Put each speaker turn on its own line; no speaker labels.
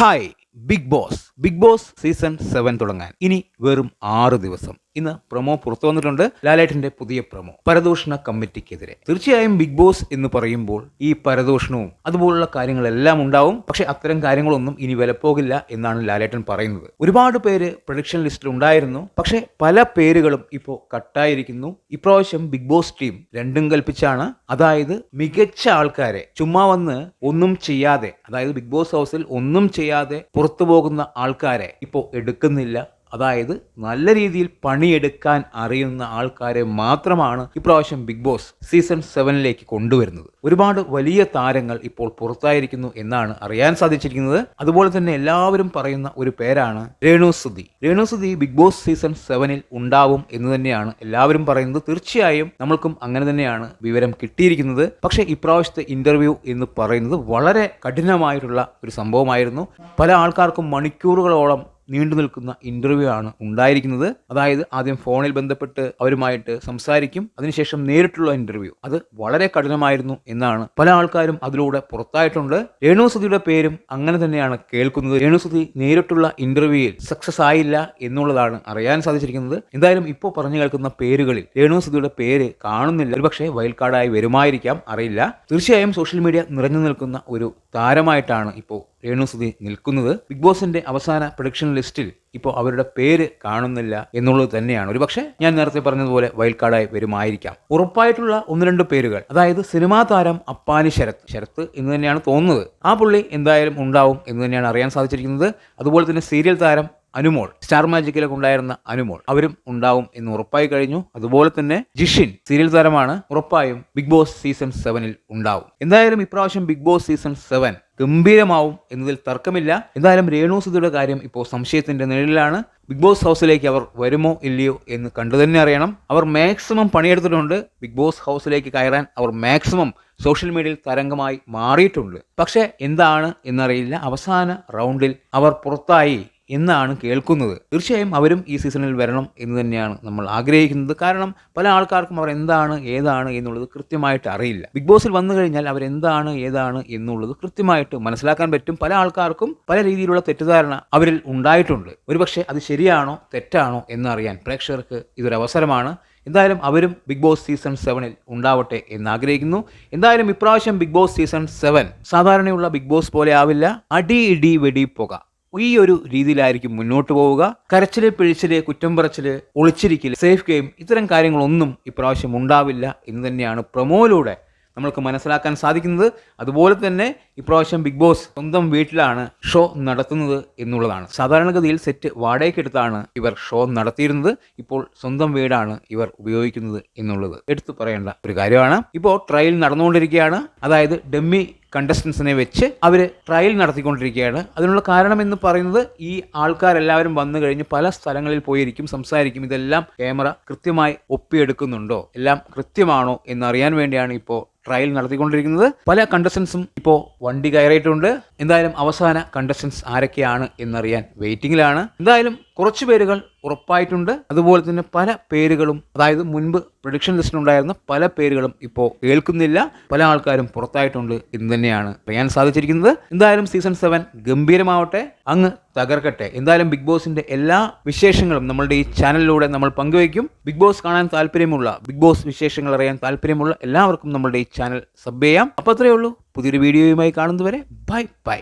Hi big boss big boss season seven തുടങ്ങാൻ. ഇനി വെറും ആറ് ദിവസം. ഇന്ന് പ്രൊമോ പുറത്തു വന്നിട്ടുണ്ട്. ലാലേട്ടന്റെ പുതിയ പ്രൊമോ. പരദൂഷണ കമ്മിറ്റിക്കെതിരെ. തീർച്ചയായും ബിഗ് ബോസ് എന്ന് പറയുമ്പോൾ ഈ പരദൂഷണവും അതുപോലുള്ള കാര്യങ്ങളെല്ലാം ഉണ്ടാവും. പക്ഷെ അത്തരം കാര്യങ്ങളൊന്നും ഇനി വിലപ്പോകില്ല എന്നാണ് ലാലേട്ടൻ പറയുന്നത്. ഒരുപാട് പേര് പ്രൊഡിക്ഷൻ ലിസ്റ്റിൽ ഉണ്ടായിരുന്നു. പക്ഷെ പല പേരുകളും ഇപ്പോൾ കട്ടായിരിക്കുന്നു. ഇപ്രാവശ്യം ബിഗ് ബോസ് ടീം രണ്ടും കൽപ്പിച്ചാണ്. അതായത് മികച്ച ആൾക്കാരെ ചുമ്മാ വന്ന് ഒന്നും ചെയ്യാതെ അതായത് ബിഗ് ബോസ് ഹൗസിൽ ഒന്നും ചെയ്യാതെ പുറത്തു പോകുന്ന ആൾക്കാരെ ഇപ്പോൾ എടുക്കുന്നില്ല. അതായത് നല്ല രീതിയിൽ പണിയെടുക്കാൻ അറിയുന്ന ആൾക്കാരെ മാത്രമാണ് ഇപ്രാവശ്യം ബിഗ് ബോസ് സീസൺ സെവനിലേക്ക് കൊണ്ടുവരുന്നത്. ഒരുപാട് വലിയ താരങ്ങൾ ഇപ്പോൾ പുറത്തായിരിക്കുന്നു എന്നാണ് അറിയാൻ സാധിച്ചിരിക്കുന്നത്. അതുപോലെ തന്നെ എല്ലാവരും പറയുന്ന ഒരു പേരാണ് Renu Sudhi. Renu Sudhi big boss season സെവനിൽ ഉണ്ടാവും എന്ന് തന്നെയാണ് എല്ലാവരും പറയുന്നത്. തീർച്ചയായും നമ്മൾക്കും അങ്ങനെ തന്നെയാണ് വിവരം കിട്ടിയിരിക്കുന്നത്. പക്ഷേ ഇപ്രാവശ്യത്തെ ഇന്റർവ്യൂ എന്ന് പറയുന്നത് വളരെ കഠിനമായിട്ടുള്ള ഒരു സംഭവമായിരുന്നു. പല ആൾക്കാർക്കും മണിക്കൂറുകളോളം നീണ്ടു നിൽക്കുന്ന ഇന്റർവ്യൂ ആണ് ഉണ്ടായിരിക്കുന്നത്. അതായത് ആദ്യം ഫോണിൽ ബന്ധപ്പെട്ട് അവരുമായിട്ട് സംസാരിക്കും. അതിനുശേഷം നേരിട്ടുള്ള ഇന്റർവ്യൂ അത് വളരെ കഠിനമായിരുന്നു എന്നാണ് പല ആൾക്കാരും അതിലൂടെ പുറത്തായിട്ടുണ്ട്. രേണുസുതിയുടെ പേരും അങ്ങനെ തന്നെയാണ് കേൾക്കുന്നത്. രേണുസുതി നേരിട്ടുള്ള ഇന്റർവ്യൂയിൽ സക്സസ് ആയില്ല എന്നുള്ളതാണ് അറിയാൻ സാധിച്ചിരിക്കുന്നത്. എന്തായാലും ഇപ്പോൾ പറഞ്ഞു കേൾക്കുന്ന പേരുകളിൽ രേണുസുതിയുടെ പേര് കാണുന്നില്ല. ഒരുപക്ഷെ വൈൽഡ് കാർഡായി വരുമായിരിക്കാം. അറിയില്ല. തീർച്ചയായും സോഷ്യൽ മീഡിയ നിറഞ്ഞു നിൽക്കുന്ന ഒരു താരമായിട്ടാണ് ഇപ്പോൾ രേണുസുതി നിൽക്കുന്നത് ബിഗ് ബോസിന്റെ അവസാന പ്രൊഡക്ഷൻ ലിസ്റ്റിൽ ഇപ്പോൾ അവരുടെ പേര് കാണുന്നില്ല എന്നുള്ളത് തന്നെയാണ്. ഒരുപക്ഷെ ഞാൻ നേരത്തെ പറഞ്ഞതുപോലെ വൈൽഡ് കാർഡായി വരുമായിരിക്കാം. ഉറപ്പായിട്ടുള്ള ഒന്ന് രണ്ട് പേരുകൾ അതായത് സിനിമാ താരം അപ്പാനി ശരത് ശരത്ത് എന്ന് തന്നെയാണ് തോന്നുന്നത്. ആ പുള്ളി എന്തായാലും ഉണ്ടാവും എന്ന് തന്നെയാണ് അറിയാൻ സാധിച്ചിരിക്കുന്നത്. അതുപോലെ തന്നെ സീരിയൽ താരം അനുമോൾ സ്റ്റാർ മാജിക്കിലൊക്കെ ഉണ്ടായിരുന്ന അനുമോൾ അവരും ഉണ്ടാവും എന്ന് ഉറപ്പായി കഴിഞ്ഞു. അതുപോലെ തന്നെ ജിഷിൻ സീരിയൽ താരമാണ് ഉറപ്പായും ബിഗ് ബോസ് സീസൺ സെവനിൽ ഉണ്ടാവും. എന്തായാലും ഇപ്രാവശ്യം ബിഗ് ബോസ് സീസൺ സെവൻ ഗംഭീരമാവും എന്നതിൽ തർക്കമില്ല. എന്തായാലും രേണു സിദ്ധിയുടെ കാര്യം ഇപ്പോൾ സംശയത്തിന്റെ നിഴലിലാണ്. ബിഗ് ബോസ് ഹൗസിലേക്ക് അവർ വരുമോ ഇല്ലയോ എന്ന് കണ്ടു തന്നെ അറിയണം. അവർ മാക്സിമം പണിയെടുത്തിട്ടുണ്ട്. ബിഗ് ബോസ് ഹൗസിലേക്ക് കയറാൻ അവർ മാക്സിമം സോഷ്യൽ മീഡിയയിൽ തരംഗമായി മാറിയിട്ടുണ്ട്. പക്ഷേ എന്താണ് എന്നറിയില്ല. അവസാന റൗണ്ടിൽ അവർ പുറത്തായി. എന്നാണ് കേൾക്കുന്നത്. തീർച്ചയായും അവരും ഈ സീസണിൽ വരണം എന്ന് തന്നെയാണ് നമ്മൾ ആഗ്രഹിക്കുന്നത്. കാരണം പല ആൾക്കാർക്കും അവർ എന്താണ് ഏതാണ് എന്നുള്ളത് കൃത്യമായിട്ട് അറിയില്ല. ബിഗ് ബോസിൽ വന്നു കഴിഞ്ഞാൽ അവരെന്താണ് ഏതാണ് എന്നുള്ളത് കൃത്യമായിട്ട് മനസ്സിലാക്കാൻ പറ്റും. പല ആൾക്കാർക്കും പല രീതിയിലുള്ള തെറ്റിദ്ധാരണ അവരിൽ ഉണ്ടായിട്ടുണ്ട്. ഒരുപക്ഷെ അത് ശരിയാണോ തെറ്റാണോ എന്നറിയാൻ പ്രേക്ഷകർക്ക് ഇതൊരവസരമാണ് എന്തായാലും അവരും ബിഗ് ബോസ് സീസൺ സെവനിൽ ഉണ്ടാവട്ടെ എന്ന് ആഗ്രഹിക്കുന്നു. എന്തായാലും ഇപ്രാവശ്യം ബിഗ് ബോസ് സീസൺ സെവൻ സാധാരണയുള്ള ബിഗ് ബോസ് പോലെ ആവില്ല. അടി ഇടി വെടി പുക. ഈ ഒരു രീതിയിലായിരിക്കും മുന്നോട്ട് പോവുക. കരച്ചിൽ പിഴിച്ചിൽ കുറ്റം പറച്ചിൽ ഒളിച്ചിരിക്കൽ സേഫ് ഗെയിം ഇത്തരം കാര്യങ്ങളൊന്നും ഇപ്രാവശ്യം ഉണ്ടാവില്ല എന്ന് തന്നെയാണ് പ്രൊമോയിലൂടെ നമ്മൾക്ക് മനസ്സിലാക്കാൻ സാധിക്കുന്നത്. അതുപോലെ തന്നെ ഇപ്രാവശ്യം ബിഗ് ബോസ് സ്വന്തം വീട്ടിലാണ് ഷോ നടത്തുന്നത് എന്നുള്ളതാണ്. സാധാരണഗതിയിൽ സെറ്റ് വാടകയ്ക്കെടുത്താണ് ഇവർ ഷോ നടത്തിയിരുന്നത്. ഇപ്പോൾ സ്വന്തം വീടാണ് ഇവർ ഉപയോഗിക്കുന്നത് എന്നുള്ളത് എടുത്തു പറയേണ്ട ഒരു കാര്യമാണ്. ഇപ്പോൾ ട്രയൽ നടന്നുകൊണ്ടിരിക്കുകയാണ്. അതായത് ഡെമ്മി കണ്ടസ്റ്റൻസിനെ വെച്ച് അവർ ട്രയൽ നടത്തിക്കൊണ്ടിരിക്കുകയാണ്. അതിനുള്ള കാരണം എന്ന് പറയുന്നത് ഈ ആൾക്കാരെല്ലാവരും വന്നു കഴിഞ്ഞ് പല സ്ഥലങ്ങളിൽ പോയിരിക്കും സംസാരിക്കും. ഇതെല്ലാം ക്യാമറ കൃത്യമായി ഒപ്പിയെടുക്കുന്നുണ്ടോ? എല്ലാം കൃത്യമാണോ എന്നറിയാൻ വേണ്ടിയാണ് ഇപ്പോൾ ട്രയൽ നടത്തിക്കൊണ്ടിരിക്കുന്നത്. പല കണ്ടസ്റ്റൻസും ഇപ്പോൾ വണ്ടി കയറിയിട്ടുണ്ട്. എന്തായാലും അവസാന കണ്ടസ്റ്റൻസ് ആരൊക്കെയാണ് എന്നറിയാൻ വെയിറ്റിംഗിലാണ് എന്തായാലും കുറച്ച് പേരുകൾ ഉറപ്പായിട്ടുണ്ട്. അതുപോലെ തന്നെ പല പേരുകളും അതായത് മുൻപ് പ്രൊഡിക്ഷൻ ലിസ്റ്റിലുണ്ടായിരുന്ന പല പേരുകളും ഇപ്പോൾ കേൾക്കുന്നില്ല പല ആൾക്കാരും പുറത്തായിട്ടുണ്ട് എന്ന് തന്നെയാണ് അറിയാൻ സാധിച്ചിരിക്കുന്നത്. എന്തായാലും സീസൺ സെവൻ ഗംഭീരമാവട്ടെ അങ്ങ് തകർക്കട്ടെ. എന്തായാലും ബിഗ് ബോസിന്റെ എല്ലാ വിശേഷങ്ങളും നമ്മളുടെ ഈ ചാനലിലൂടെ നമ്മൾ പങ്കുവയ്ക്കും. ബിഗ് ബോസ് കാണാൻ താല്പര്യമുള്ള ബിഗ് ബോസ് വിശേഷങ്ങൾ അറിയാൻ താല്പര്യമുള്ള എല്ലാവർക്കും നമ്മളുടെ ഈ ചാനൽ സബ് ചെയ്യാം. അപ്പോൾ അത്രയേ ഉള്ളൂ. പുതിയൊരു വീഡിയോയുമായി കാണുന്നതുവരെ ബൈ ബൈ